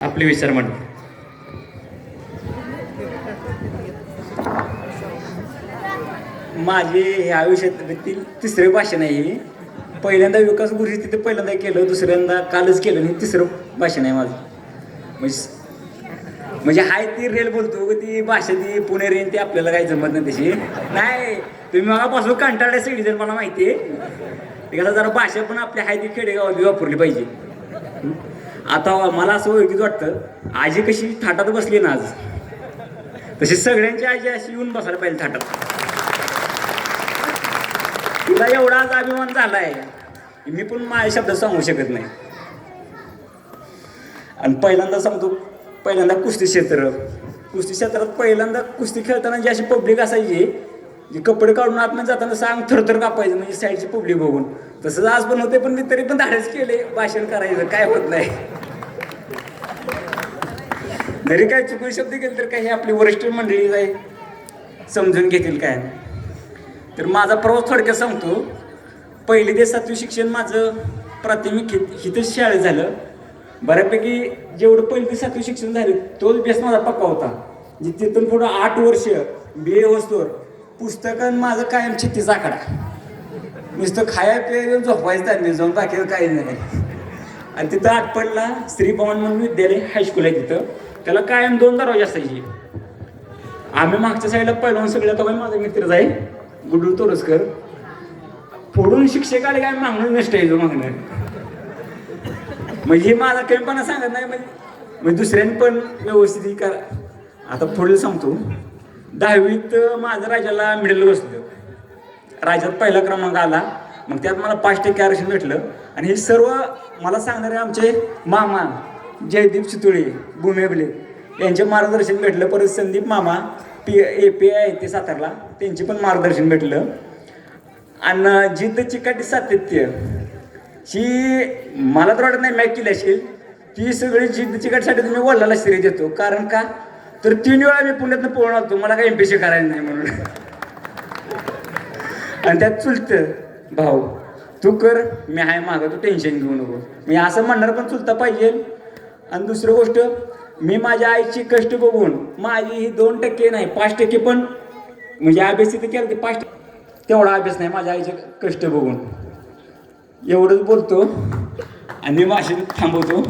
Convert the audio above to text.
आपले विचार मांडू. माझे हे आयुष्यातील तिसरे भाषण आहे हे. पहिल्यांदा विकास गुरुजी तिथे पहिल्यांदा केलं दुसऱ्यांदा कालच केलं आणि तिसरं भाषण आहे माझं. म्हणजे म्हणजे हाय ती रेल बोलतो ग ती भाषा ती पुणे रेल ती आपल्याला काही जमत नाही तशी. नाही तुम्ही मगापासून कंटाळल्या सगळी जर मला माहिती आहे. जरा भाषा पण आपली हाय ती खेडेगावात वापरली पाहिजे. आता मला असं ओळखीत वाटतं आजी कशी थाटात बसली ना आज? तशी सगळ्यांची आजी अशी येऊन बसायला पाहिजे थाटात. तिला एवढा आज अभिमान झालाय आहे मी पण माझ्या शब्द सांगू शकत नाही. आणि पहिल्यांदा सांगतो पहिल्यांदा कुस्ती क्षेत्र. कुस्ती क्षेत्रात पहिल्यांदा कुस्ती खेळताना जी अशी पब्लिक असायची जी कपडे काढून आतमध्ये जाताना सांग थरथर कापायचं म्हणजे साईडची पब्लिक बघून. तसंच आज पण होते पण मी तरी पण धाडस केले भाषण करायचं काय होत नाही. जरी काय चुकून शब्द केले तर काही आपली वरिष्ठ मंडळी जाईल समजून घेतील काय? तर माझा प्रवास थोडक्यात सांगतो. पहिली ते सातवी शिक्षण माझं प्राथमिक हित- हितच शाळेत झालं. बऱ्यापैकी जेवढं पहिली ते सातवी शिक्षण झालं तोच बेस माझा पक्का होता. जे तिथून पुढं आठ वर्ष बी ए वस्तूवर पुस्तकं माझं कायम छत्तीस आकडा. नुसतं खाया पिया झोपायचं त्यांनी जाऊन बाकी काही नाही. आणि तिथं आटपडला श्री भवन म्हणून विद्यालय हायस्कूल आहे तिथं. त्याला कायम दोन दरवाजे असायचे. आम्ही मागच्या साईडला पहिला सगळ्यात अगोदर माझा मित्रच आहे गुडू तोरसकर. फोडून शिक्षक आले काय मागणं नष्ट यायचो मागणं. म्हणजे हे माझा कमीपणा सांगत नाही म्हणजे म्हणजे दुसऱ्यांनी पण व्यवस्थित करा. आता पुढे सांगतो. दहावीत माझं राजाला मिडल बसलं. राज्यात पहिला क्रमांक आला. मग त्यात मला पाच टक्के आरक्षण भेटलं. आणि हे सर्व मला सांगणारे आमचे मामा. जयदीप चितुळे भूमेबले यांचे मार्गदर्शन भेटलं परत संदीप मामा पी ए पी आय ते सातारला. त्यांचे पण मार्गदर्शन भेटलं. आणि जिद्द चिकाटी सातत्य. ही मला तर वाटत नाही मॅक केली असेल. ती सगळी जिद्द चिकाटीसाठी तुम्ही वडिलाला श्रेय देतो. कारण का? तर तीन वेळा मी पुण्यातनं पळून होतो मला काही एमपीसी करायला नाही म्हणून. आणि त्यात चुलत. भाऊ तू कर. मी आहे मागं. तू टेन्शन घेऊ नको. मी असं म्हणणार पण चुलता पाहिजे. आणि दुसरं गोष्ट मी माझ्या आईची कष्ट बघून माझी ही दोन टक्के नाही पाच टक्के पण म्हणजे अभ्यास तिथे केलं ते पाच तेवढा अभ्यास नाही माझ्या आईचे कष्ट बघून. एवढंच बोलतो. आणि मी थांबवतो.